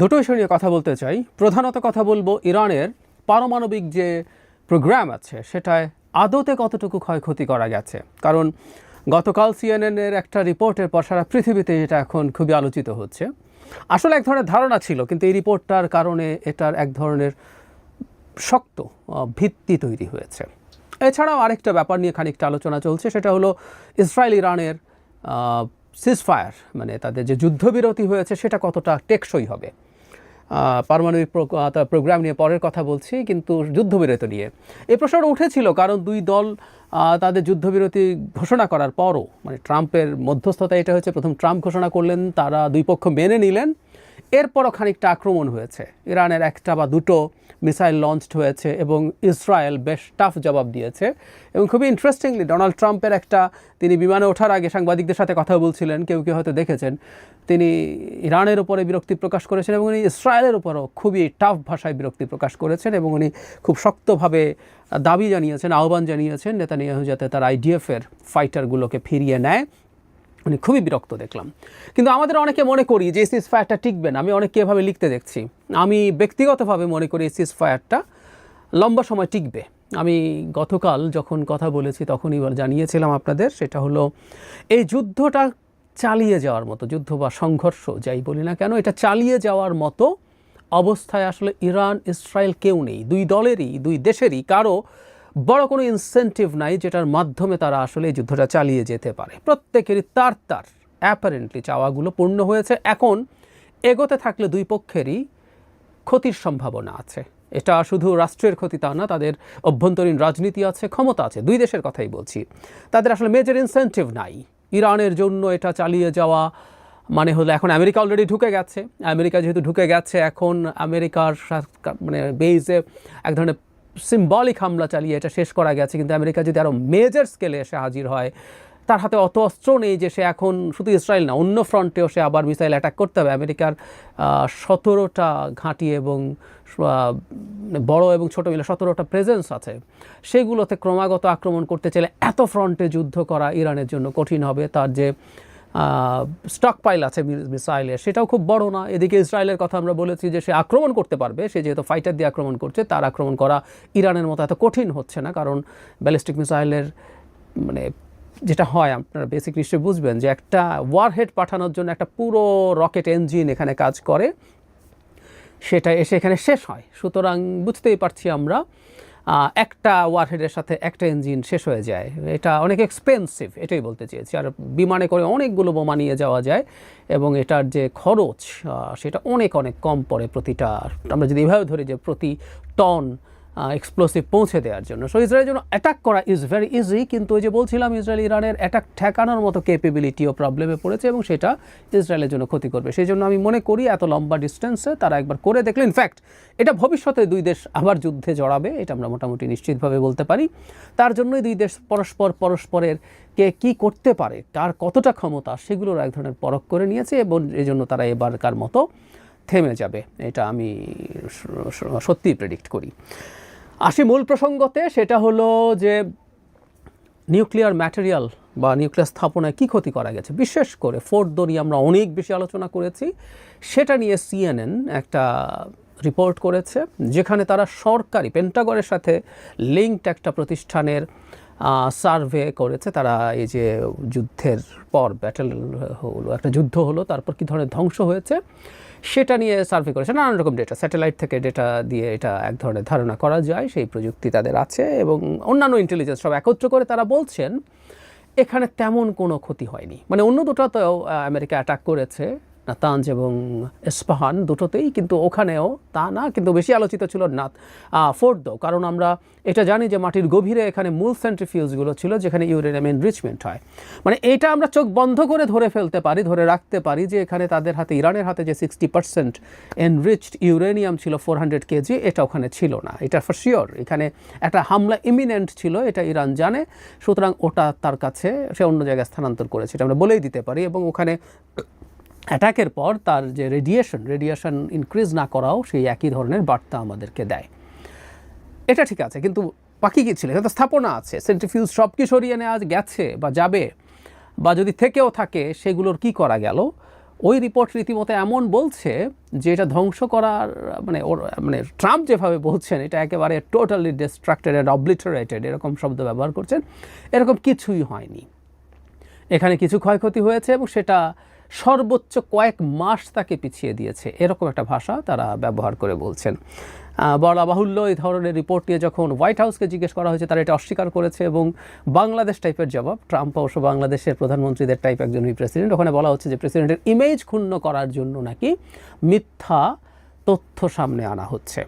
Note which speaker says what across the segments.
Speaker 1: দুটো বিষয় নিয়ে কথা বলতে চাই। প্রধানত কথা বলব ইরানের পারমাণবিক যে প্রোগ্রাম আছে, সেটায় আদতে কতটুকু ক্ষয়ক্ষতি করা গেছে? কারণ গতকাল সিএনএনের একটা রিপোর্টের পর সারা পৃথিবীতে এটা এখন খুবই আলোচিত হচ্ছে। আসলে এক ধরনের ধারণা ছিল, কিন্তু এই রিপোর্টটার কারণে এটার এক ধরনের শক্ত ভিত্তি তৈরি হয়েছে। এছাড়াও আরেকটা ব্যাপার নিয়ে খানিকটা আলোচনা চলছে, সেটা হলো ইসরায়েল ইরানের সিজফায়ার মানে তাদের যে যুদ্ধবিরতি হয়েছে, সেটা কতটা টেকসই হবে? পারমাণবিক প্রোগ্রাম নিয়ে পরের কথা বলছি, কিন্তু যুদ্ধবিরতি নিয়ে। এ প্রশ্নটা উঠেছিল কারণ দুই দল তাদের যুদ্ধবিরতি ঘোষণা করার পরও মানে ট্রাম্পের মধ্যস্থতা এটা হয়েছে, প্রথম ট্রাম্প ঘোষণা করলেন, তারা দুই পক্ষ মেনে নিলেন এরপরও খানিকটা আক্রমণ হয়েছে। ইরানের একটা বা দুটো মিসাইল লঞ্চড হয়েছে এবং ইসরায়েল বেশ টাফ জবাব দিয়েছে। এবং খুবই ইন্টারেস্টিংলি ডোনাল্ড ট্রাম্পের একটা তিনি বিমানে ওঠার আগে সাংবাদিকদের সাথে কথা বলছিলেন, কেউ কেউ হয়তো দেখেছেন। তিনি ইরানের উপরে বিরক্তি প্রকাশ করেছেন এবং উনি ইসরায়েলের উপরও খুবই টাফ ভাষায় বিরক্তি প্রকাশ করেছেন এবং উনি খুব শক্তভাবে দাবি জানিয়েছেন, আহ্বান জানিয়েছেন নেতানিয়াহু যাতে তার আইডিএফের ফাইটারগুলোকে ফিরিয়ে নেয়। উনি খুবই বিরক্ত দেখলাম। কিন্তু আমাদের অনেকে মনে করি যে সিজ ফায়ারটা টিকবে না। আমি অনেকে এভাবে লিখতে দেখছি। আমি ব্যক্তিগতভাবে মনে করি সিজ ফায়ারটা লম্বা সময় টিকবে। আমি গতকাল যখন কথা বলেছি, তখনই জানিয়েছিলাম আপনাদের, সেটা হলো এই যুদ্ধটা চালিয়ে যাওয়ার মতো, যুদ্ধ বা সংঘর্ষ, যাই বলি না কেন, এটা চালিয়ে যাওয়ার মতো অবস্থায় আসলে ইরান, ইসরায়েল কেউ নেই। দুই দলেরই, দুই দেশেরই, কারও বড় কোনো ইনসেন্টিভ নাই যেটার মাধ্যমে তারা আসলে এই যুদ্ধটা চালিয়ে যেতে পারে। প্রত্যেকেরই তার তার অ্যাপারেন্টলি চাওয়াগুলো পূর্ণ হয়েছে। এখন এগোতে থাকলে দুই পক্ষেরই ক্ষতির সম্ভাবনা আছে। এটা শুধু রাষ্ট্রের ক্ষতি তা না, তাদের অভ্যন্তরীণ রাজনীতি আছে, ক্ষমতা আছে, দুই দেশের কথাই বলছি। তাদের আসলে মেজর ইনসেন্টিভ নাই। ইরানের জন্য এটা চালিয়ে যাওয়া মানে হলো এখন আমেরিকা অলরেডি ঢুকে গেছে। আমেরিকা যেহেতু ঢুকে গেছে, এখন আমেরিকার মানে বেইজে এক ধরনের সিম্বলিক হামলা চালিয়ে এটা শেষ করা গেছে, কিন্তু আমেরিকা যদি আরও মেজর স্কেলে এসে হাজির হয়, তার হাতে অত অস্ত্র নেই যে সে এখন শুধু ইসরায়েল না, অন্য ফ্রন্টেও সে আবার মিসাইল অ্যাটাক করতে হবে। আমেরিকার সতেরোটা ঘাঁটি এবং বড় এবং ছোট মিলে সতেরোটা প্রেজেন্স আছে। সেগুলোতে ক্রমাগত আক্রমণ করতে চাইলে এত ফ্রন্টে যুদ্ধ করা ইরানের জন্য কঠিন হবে। তার যে স্টক পাইল আছে মিসাইলের সেটাও খুব বড় না। এদিকে ইসরায়েলের কথা আমরা বলেছি যে সে আক্রমণ করতে পারবে। সে যেহেতু ফাইটার দিয়ে আক্রমণ করছে, তার আক্রমণ করা ইরানের মতো এত কঠিন হচ্ছে না। কারণ ব্যালিস্টিক মিসাইলের মানে যেটা হয়, আপনারা বেসিক নিশ্চয়ই বুঝবেন যে একটা ওয়ারহেড পাঠানোর জন্য একটা পুরো রকেট ইঞ্জিন এখানে কাজ করে। সেটা এসে এখানে শেষ হয়। সুতরাং বুঝতেই পারছি আমরা একটা ওয়ারহেডের সাথে একটা ইঞ্জিন শেষ হয়ে যায়। এটা অনেক এক্সপেন্সিভ এটাই বলতে চেয়েছি। আর বিমানে করে অনেকগুলো বোমা নিয়ে যাওয়া যায় এবং এটার যে খরচ সেটা অনেক অনেক কম পড়ে প্রতিটা। আমরা যদি এভাবে ধরি যে প্রতি টন এক্সপ্লোসিভ পৌঁছে দেওয়ার জন্য। সো ইসরায়েলের জন্য অ্যাটাক করা ইজ ভেরি ইজি কিন্তু ওই যে বলছিলাম, ইসরায়েল ইরানের অ্যাটাক ঠেকানোর মতো ক্যাপেবিলিটিও প্রবলেমে পড়েছে এবং সেটা ইসরায়েলের জন্য ক্ষতি করবে। সেই জন্য আমি মনে করি এত লম্বা ডিস্টেন্সে তারা একবার করে দেখলে ইনফ্যাক্ট এটা ভবিষ্যতে দুই দেশ আবার যুদ্ধে জড়াবে, এটা আমরা মোটামুটি নিশ্চিতভাবে বলতে পারি। তার জন্যই দুই দেশ পরস্পর পরস্পরের কে কি করতে পারে, কার কতটা ক্ষমতা, সেগুলোর এক ধরনের পরখ করে নিয়েছে এবং এই জন্য তারা এবারকার মতো থেমে যাবে। এটা আমি সত্যিই প্রেডিক্ট করি। আসি মূল প্রসঙ্গতে, সেটা হলো যে নিউক্লিয়ার ম্যাটেরিয়াল বা নিউক্লিয়ার স্থাপনায় কী ক্ষতি করা গেছে? বিশেষ করে ফোর্থ নিয়ে আমরা অনেক বেশি আলোচনা করেছি। সেটা নিয়ে সিএনএন একটা রিপোর্ট করেছে, যেখানে তারা সরকারি পেন্টাগরের সাথে লিঙ্কড একটা প্রতিষ্ঠানের সার্ভে করেছে তারা এই যে যুদ্ধের পর ব্যাটেল হলো, একটা যুদ্ধ হলো, তারপর কী ধরনের ধ্বংস হয়েছে সেটা নিয়ে সার্ভে করেছে, নানান রকম ডেটা স্যাটেলাইট থেকে ডেটা দিয়ে এটা এক ধরনের ধারণা করা যায়, সেই প্রযুক্তি তাদের আছে এবং অন্যান্য ইন্টেলিজেন্স সব একত্র করে তারা বলছেন, এখানে তেমন কোনো ক্ষতি হয়নি। মানে অন্য দুটো তো আমেরিকা অ্যাটাক করেছে নাতাঞ্জ এবং ইস্পাহান দুটোতেই কিন্তু ওখানেও তা না, কিন্তু বেশি আলোচিত ছিল না ফোর্দো। কারণ আমরা এটা জানি যে মাটির গভীরে এখানে মূল সেন্ট্রিফিউজগুলো ছিল যেখানে ইউরেনিয়াম এনরিচমেন্ট হয়। মানে এটা আমরা চোখ বন্ধ করে ধরে ফেলতে পারি, ধরে রাখতে পারি যে এখানে তাদের হাতে, ইরানের হাতে যে সিক্সটি পার্সেন্ট এনরিচড ইউরেনিয়াম ছিল ফোর হান্ড্রেড কেজি, এটা ওখানে ছিল না। এটা ফর শিওর এখানে একটা হামলা ইমিনেন্ট ছিল, এটা ইরান জানে। সুতরাং ওটা তার কাছে, সে অন্য জায়গায় স্থানান্তর করেছে, এটা আমরা বলেই দিতে পারি। এবং ওখানে অ্যাটাকের পর তার যে রেডিয়েশন রেডিয়েশন ইনক্রিজ না করাও সেই একই ধরনের বার্তা আমাদেরকে দেয়। এটা ঠিক আছে, কিন্তু বাকি কী ছিল? তো স্থাপনা আছে। সেন্ট্রিফিউজ সব কি সরিয়ে নেওয়া গেছে বা যাবে, বা যদি থেকেও থাকে, সেগুলোর কি করা গেল? ওই রিপোর্ট রীতিমতো এমন বলছে যে এটা ধ্বংস করার মানে ওর মানে ট্রাম্প যেভাবে বলছেন, এটা একেবারে টোটালি ডিস্ট্রাক্টেড অ্যান্ড অবলিটারেটেড এরকম শব্দ ব্যবহার করছেন, এরকম কিছুই হয়নি। এখানে কিছু ক্ষয়ক্ষতি হয়েছে এবং সেটা সর্বোচ্চ কয়েক মাস তাকে পিছিয়ে দিয়েছে। এরকম একটা ভাষা তারা ব্যবহার করে বলছেন। বলা বাহুল্য এই ধরনের রিপোর্ট নিয়ে যখন হোয়াইট হাউসকে জিজ্ঞেস করা হয়েছে, তারা এটা অস্বীকার করেছে এবং বাংলাদেশ টাইপের জবাব, ট্রাম্প অবশ্য বাংলাদেশের প্রধানমন্ত্রীদের টাইপ একজন প্রেসিডেন্ট ওখানে বলা হচ্ছে যে প্রেসিডেন্টের ইমেজ ক্ষুণ্ণ করার জন্য নাকি মিথ্যা তথ্য সামনে আনা হচ্ছে।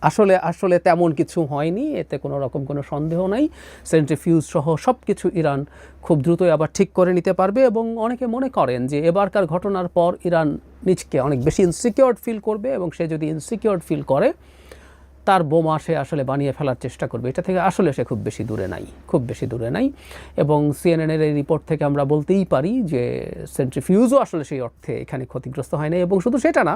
Speaker 1: আসলে আসলে তেমন কিছু হয়নি, এতে কোনো রকম কোনো সন্দেহ নাই। সেন্ট্রিফিউজ সহ সব কিছু ইরান খুব দ্রুতই আবার ঠিক করে নিতে পারবে এবং অনেকে মনে করেন যে এবারকার ঘটনার পর ইরান নিজকে অনেক বেশি ইনসিকিওর ফিল করবে এবং সে যদি ইনসিকিওর ফিল করে তার বোমা সে আসলে বানিয়ে ফেলার চেষ্টা করবে। এটা থেকে আসলে সে খুব বেশি দূরে নাই, খুব বেশি দূরে নাই। এবং সিএনএনের এই রিপোর্ট থেকে আমরা বলতেই পারি যে সেন্ট্রিফিউজও আসলে সেই অর্থে এখানে ক্ষতিগ্রস্ত হয় নাই। এবং শুধু সেটা না,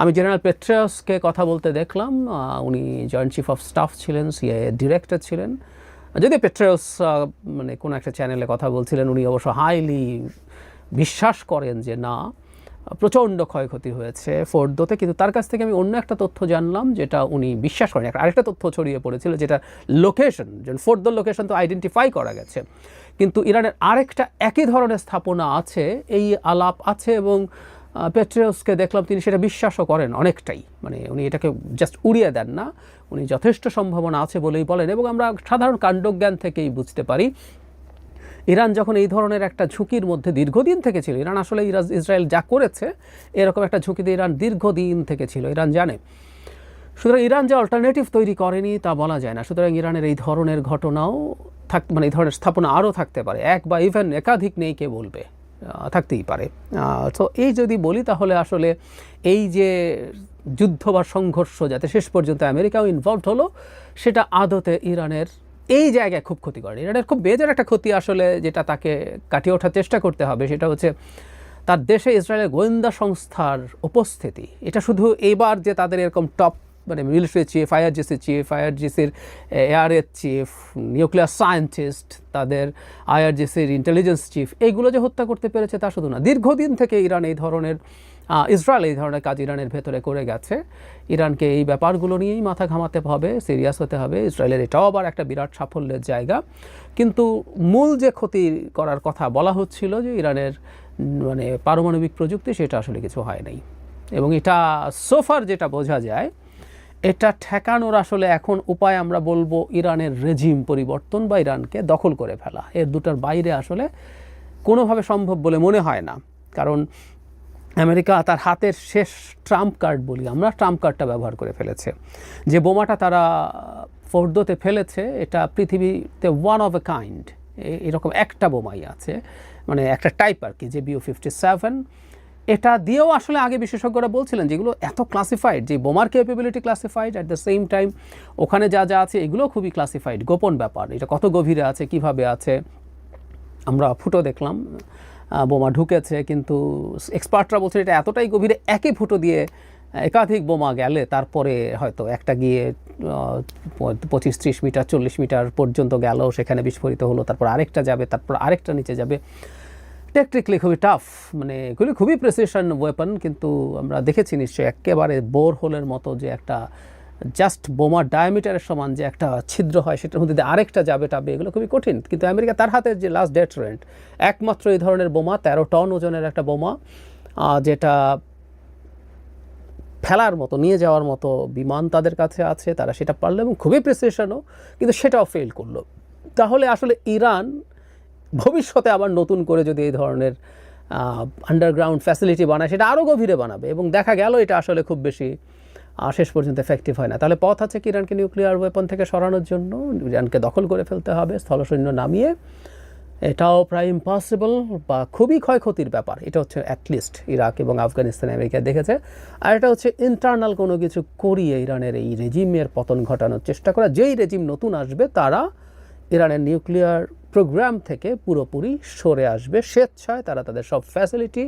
Speaker 1: আমি জেনারেল পেট্রিয়াসকে কথা বলতে দেখলাম উনি জয়েন্ট চিফ অফ স্টাফ ছিলেন সিআইএ ডিরেক্টর ছিলেন। যদি পেট্রিয়াস মানে কোনো একটা চ্যানেলে কথা বলছিলেন, উনি অবশ্য হাইলি বিশ্বাস করেন যে না প্রচণ্ড ক্ষয়ক্ষতি হয়েছে ফোর্দোতে, কিন্তু তার কাছ থেকে আমি অন্য একটা তথ্য জানলাম, যেটা উনি বিশ্বাস করেন। আরেকটা তথ্য ছড়িয়ে পড়েছিল, যেটা লোকেশন ফোর্দোর লোকেশন তো আইডেন্টিফাই করা গেছে। কিন্তু ইরানের আরেকটা একই ধরনের স্থাপনা আছে, এই আলাপ আছে এবং পেট্রিয়াসকে দেখলাম তিনি সেটা বিশ্বাসও করেন অনেকটাই। মানে উনি এটাকে জাস্ট উড়িয়ে দেন না, উনি যথেষ্ট সম্ভাবনা আছে বলেই বলেন এবং আমরা সাধারণ কাণ্ডজ্ঞান থেকেই বুঝতে পারি। ইরান যখন এই ধরনের একটা ঝুঁকির মধ্যে দীর্ঘদিন থেকে ছিল ইরান আসলে ইসরায়েল যা করেছে, এরকম একটা ঝুঁকিতে ইরান দীর্ঘদিন থেকে ছিল ইরান জানে। সুতরাং ইরান যে অল্টারনেটিভ তৈরি করেনি তা বলা যায় না। সুতরাং ইরানের এই ধরনের ঘটনাও থাক মানে এই ধরনের স্থাপনা আরও থাকতে পারে। এক বা ইভেন একাধিক নেই, কে বলবে? থাকতেই পারে। তো এই যদি বলি তাহলে আসলে এই যে যুদ্ধ বা সংঘর্ষ যাতে শেষ পর্যন্ত আমেরিকাও ইনভলভ হলো, সেটা আদতে ইরানের এই জায়গায় খুব ক্ষতি করে ইরানের খুব বেজার একটা ক্ষতি আসলে যেটা তাকে কাটিয়ে ওঠার চেষ্টা করতে হবে, সেটা হচ্ছে তার দেশে ইসরায়েলের গোয়েন্দা সংস্থার উপস্থিতি। এটা শুধু এইবার যে তাদের এরকম টপ মানে মিলিটারি চিফ আইআরজিসি চিফ আইআরজিসির এয়ারের চিফ নিউক্লিয়ার সায়েন্টিস্ট তাদের আইআরজিসির ইন্টেলিজেন্স চিফ এইগুলো যে হত্যা করতে পেরেছে তা শুধু না। দীর্ঘদিন থেকে ইরান এই ধরনের ইসরায়েল এই ধরনের কাজ ইরানের ভেতরে করে গেছে। ইরানকে এই ব্যাপারগুলো নিয়েই মাথা ঘামাতে হবে, সিরিয়াস হতে হবে। ইসরায়েলের এটাও আবার একটা বিরাট সাফল্যের জায়গা। কিন্তু মূল যে ক্ষতি করার কথা বলা হচ্ছিল যে ইরানের মানে পারমাণবিক প্রযুক্তি, সেটা আসলে কিছু হয় নাই। এবং এটা সোফার যেটা বোঝা যায়, এটা ঠেকানোর আসলে এখন উপায় আমরা বলব ইরানের রেজিম পরিবর্তন বা ইরানকে দখল করে ফেলা। এর দুটার বাইরে আসলে কোনোভাবে সম্ভব বলে মনে হয় না। কারণ আমেরিকা তার হাতের শেষ ট্রাম্প কার্ড বলি আমরা, ট্রাম্প কার্ডটা ব্যবহার করে ফেলেছে। যে বোমাটা তারা ফোর্দোতে ফেলেছে, এটা পৃথিবীতে ওয়ান অফ এ কাইন্ড এরকম একটা বোমাই আছে মানে একটা টাইপ আর কি, যে বিও ফিফটি সেভেন এটা দিয়েও আসলে আগে বিশেষজ্ঞরা বলছিলেন যেগুলো এত ক্লাসিফাইড যে বোমার capability classified at the same time ওখানে যা যা আছে এগুলো খুবই ক্লাসিফাইড গোপন ব্যাপার। এটা কত গভীরে আছে, কীভাবে আছে, আমরা ফুটো দেখলাম। বোমা ঢুকেছে, কিন্তু এক্সপার্টরা বলছে এটা এতটাই গভীরে একই ফুটো দিয়ে একাধিক বোমা গেলে তারপরে হয়তো একটা গিয়ে পঁচিশ ত্রিশ মিটার, চল্লিশ মিটার পর্যন্ত গেল, সেখানে বিস্ফোরিত হলো, তারপর আরেকটা যাবে, তারপর আরেকটা নিচে যাবে। টেকনিক্যালি খুবই টাফ মানে এগুলি খুবই প্রেসিশন ওয়েপন কিন্তু আমরা দেখেছি নিশ্চয়ই একেবারে বোর হোলের মতো যে একটা জাস্ট বোমার ডায়ামিটারের সমান যে একটা ছিদ্র হয়, সেটার মধ্যে দিয়ে আরেকটা যাবে টাবে এগুলো খুবই কঠিন। কিন্তু আমেরিকা তার হাতের যে লাস্ট ডেটারেন্ট একমাত্র এই ধরনের বোমা, তেরো টন ওজনের একটা বোমা যেটা ফেলার মতো, নিয়ে যাওয়ার মতো বিমান তাদের কাছে আছে, তারা সেটা পারল এবং খুবই প্রেসিশনও কিন্তু সেটাও ফেল করল। তাহলে আসলে ইরান ভবিষ্যতে আবার নতুন করে যদি এই ধরনের আন্ডারগ্রাউন্ড ফ্যাসিলিটি বানায়, সেটা আরও গভীরে বানাবে এবং দেখা গেল এটা আসলে খুব বেশি শেষ পর্যন্ত এফেক্টিভ হয় না। তাহলে পথ আছে কি ইরানকে নিউক্লিয়ার ওয়েপন থেকে সরানোর জন্য? ইরানকে দখল করে ফেলতে হবে, স্থলসৈন্য নামিয়ে। এটাও প্রায় ইম্পসিবল বা খুবই ক্ষয়ক্ষতির ব্যাপার। এটা হচ্ছে অ্যাটলিস্ট ইরাক এবং আফগানিস্তান আমেরিকা দেখেছে। আর এটা হচ্ছে ইন্টারনাল কোনো কিছু করিয়ে ইরানের এই রেজিমের পতন ঘটানোর চেষ্টা করা। যেই রেজিম নতুন আসবে, তারা ইরানের নিউক্লিয়ার প্রোগ্রাম থেকে পুরোপুরি সরে আসবে। স্বেচ্ছায় তারা তাদের সব ফ্যাসিলিটি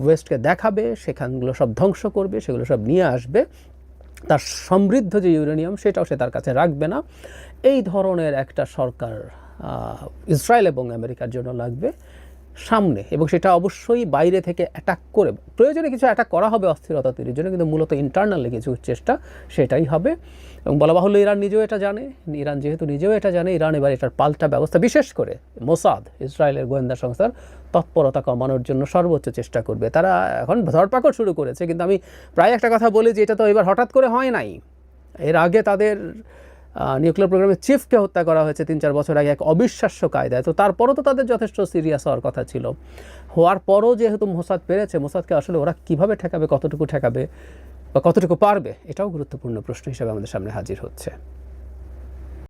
Speaker 1: ওয়েস্টকে দেখাবে, সেখানগুলো সব ধ্বংস করবে, সেগুলো সব নিয়ে আসবে। তার সমৃদ্ধ যে ইউরেনিয়াম, সেটাও সে তার কাছে রাখবে না। এই ধরনের একটা সরকার ইসরায়েল এবং আমেরিকার জন্য লাগবে। সামনে এবং সেটা অবশ্যই বাইরে থেকে অ্যাটাক করে প্রয়োজনে কিছু অ্যাটাক করা হবে অস্থিরতা তৈরির জন্য, কিন্তু মূলত ইন্টারনালি কিছু চেষ্টা সেটাই হবে। এবং বলা বাহুল্য, ইরান নিজেও এটা জানে। ইরান যেহেতু নিজেও এটা জানে, ইরান এবার এটার পাল্টা ব্যবস্থা, বিশেষ করে মোসাদ, ইসরায়েলের গোয়েন্দা সংস্থার তৎপরতা কমানোর জন্য সর্বোচ্চ চেষ্টা করবে। তারা এখন ধরপাকড় শুরু করেছে, কিন্তু আমি প্রায় একটা কথা বলি যে এটা তো এবার হঠাৎ করে হয় নাই। এর আগে তাদের নিউক্লিয়ার প্রোগ্রামের চিফকে হত্যা করা হয়েছে তিন চার বছর আগে এক অবিশ্বাস্য কায়দায়। তো তারপরও তো তাদের যথেষ্ট সিরিয়াস হওয়ার কথা ছিল। হওয়ার পরও যেহেতু মোসাদ পেরেছে, মোসাদকে আসলে ওরা কীভাবে ঠেকাবে, কতটুকু ঠেকাবে বা কতটুকু পারবে, এটাও গুরুত্বপূর্ণ প্রশ্ন হিসেবে আমাদের সামনে হাজির হচ্ছে।